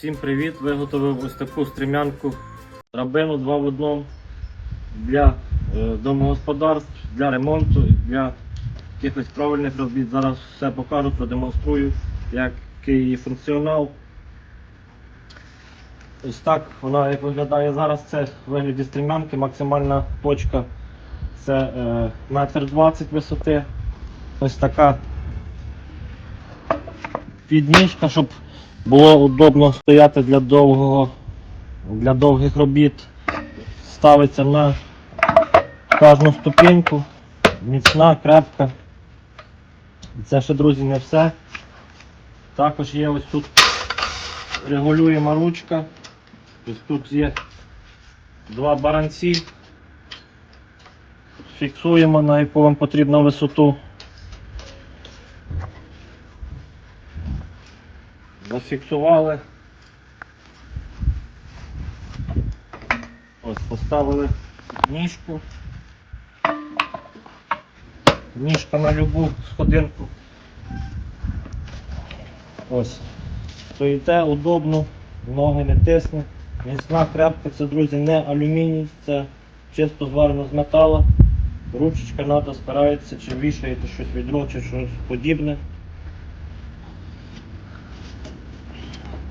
Всім привіт! Виготовив ось таку стрімянку драбину 2 в одному для е, домогосподарств, для ремонту, для якихось правильних робіт. Зараз все покажу, продемонструю, який її функціонал. Ось так вона як виглядає зараз. Це в вигляді стрімянки, максимальна точка це е, метр двадцять висоти. Ось така підніжка, щоб було удобно стояти для довгого, для довгих робіт. Ставиться на кожну ступеньку, міцна, крепка. Це ще, друзі, не все. Також є ось тут регулюєма ручка. Ось тут є два баранці. Фіксуємо на яку вам потрібну висоту. Зафіксували. Ось поставили ніжку. Ніжка на любу сходинку. Ось. Стоїте удобно, ноги не тисне. Міцна крепка, це, друзі, не алюміній, це чисто зварено з металу. Ручечка треба спирається, чи вішаєте щось відро, чи щось подібне.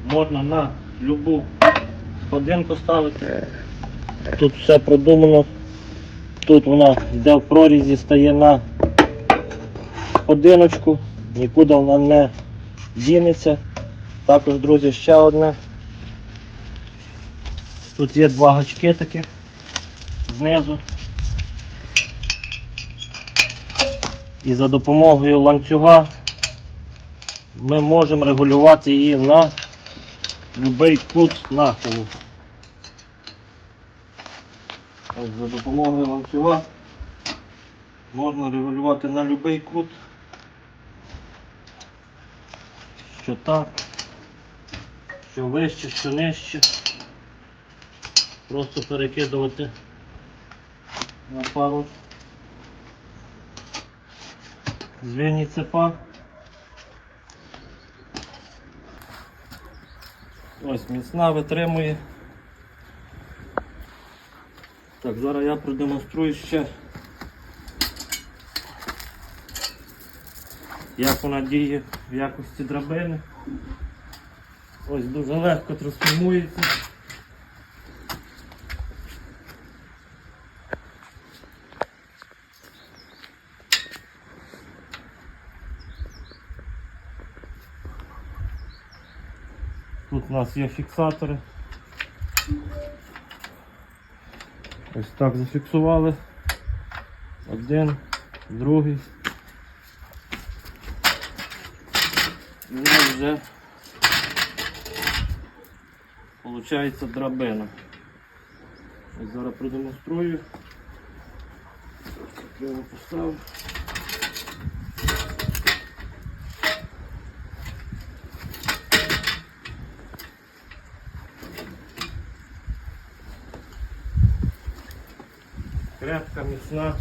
Можна на любу сходинку ставити. Тут все продумано. Тут вона йде в прорізі, стає на сходиночку, нікуди вона не дінеться. Також, друзі, ще одне. Тут є два гачки таких знизу. І за допомогою ланцюга ми можемо регулювати її на будь-який кут нахилу. За допомогою ланцюга можна регулювати на будь-який кут. Що так, що вище, що нижче. Просто перекидувати на пару звільні цепа. Ось міцна витримує. Так, зараз я продемонструю ще, як вона діє в якості драбини. Ось дуже легко трансформується. Тут у нас є фіксатори. Ось так зафіксували. Один, другий. І нас вже виходить драбина. Ось зараз продемонструю. Треба поставив. Крепка, міцна.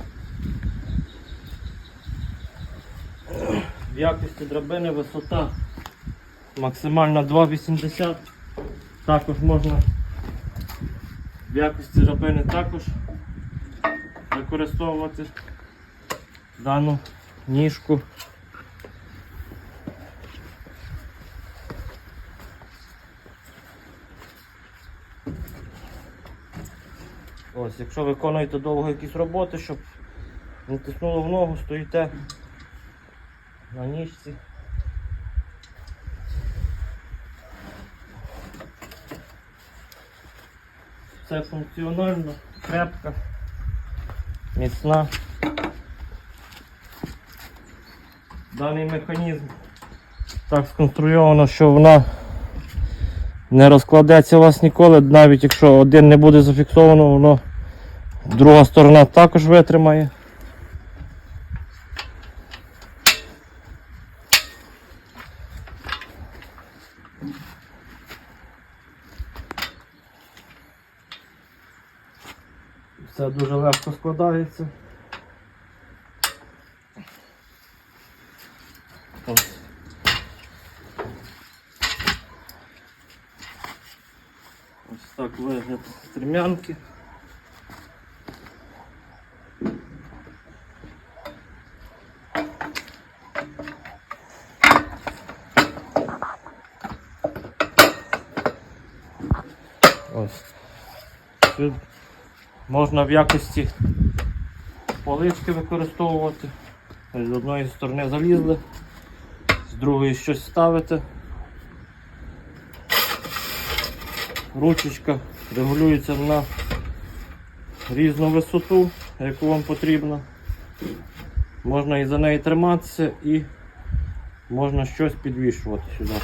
В якості драбини висота максимальна 2,80. Також можна в якості драбини також використовувати дану ніжку. Ось, якщо виконуєте довго якісь роботи, щоб не тиснуло в ногу, стоїте на ніжці. Це функціонально, крепка, міцна. Даний механізм так сконструйовано, що вона не розкладеться у вас ніколи, навіть якщо один не буде зафіксовано, воно друга сторона також витримає. Все дуже легко складається. Ось. Ось так вигляд стрімянки. Ось. Тут можна в якості полички використовувати. З одної сторони залізли, з другої щось ставити. Ручечка регулюється на різну висоту, яку вам потрібно. Можна і за неї триматися і можна щось підвішувати сюди.